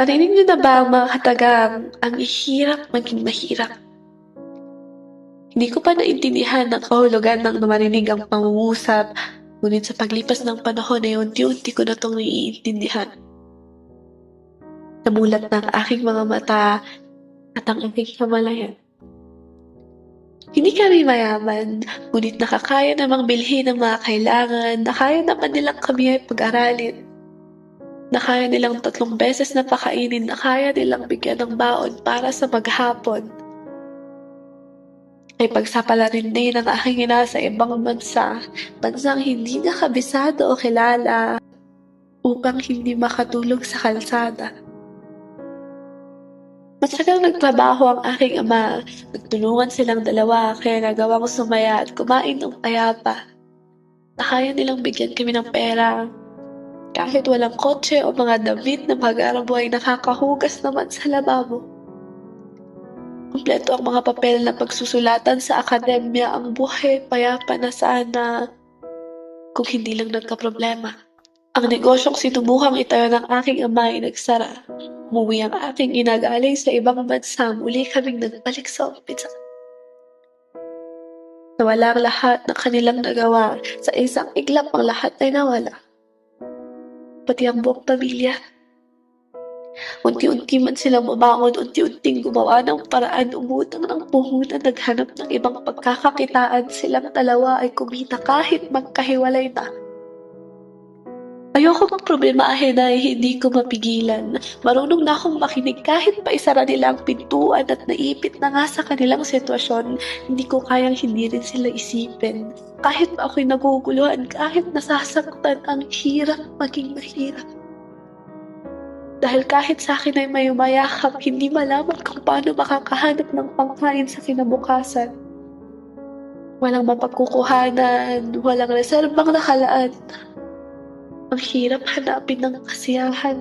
Narinig niyo na ba ang mga katagang, ang hirap maging mahirap? Hindi ko pa naintindihan ang kahulugan ng marinig ang pangungusap, ngunit sa paglipas ng panahon ay unti-unti ko na itong naiintindihan. Namulat na ang aking mga mata at ang aking kamalayan. Hindi kami mayaman, ngunit nakakaya namang bilhin ang mga kailangan, nakaya naman nilang kami ay pag-aralin. Nakaya nilang tatlong beses na pakainin, nakaya nilang bigyan ng baon para sa maghapon. Ay pagsapala rin din ang aking ina sa ibang bansa, bansang hindi niya kabisado o kilala, upang hindi makatulog sa kalsada. Matsagang nagtrabaho ang aking ama, nagtulungan silang dalawa kaya nagawang sumaya at kumain ng payapa. Nakaya nilang bigyan kami ng pera. Kahit walang kotse o mga damit na mag-arabo ay nakakahugas naman sa lababo. Kompleto ang mga papel na pagsusulatan sa akademya ang buhay payapa na sana kung hindi lang nagka-problema. Ang negosyong sinubukang itayo ng aking ama ay nagsara. Umuwi ang aking inagaling sa ibang bansa. Muli kaming nagbalik sa umpisa. Nawala ang lahat ng kanilang nagawa. Sa isang iglap ang lahat ay nawala. Pati ang buong pamilya. Unti-unti man silang mabangon, unti-unting gumawa ng paraan, umutang ng puhunan, naghanap ng ibang pagkakakitaan. Silang dalawa ay kumita kahit magkahiwalay na. Ayoko mang problemahin na hindi ko mapigilan. Marunong na akong makinig kahit pa isara nila ang pintuan at naipit na nga sa kanilang sitwasyon, hindi ko kayang hindi rin sila isipin. Kahit pa ako'y naguguluhan, kahit nasasaktan, ang hirap maging mahirap. Dahil kahit sa akin ay may umayakap, hindi malaman kung paano makakahanap ng pangkain sa kinabukasan. Walang mapagkukuhanan, walang reserbang nakalaan. Ang hirap hanapin ng kasiyahan.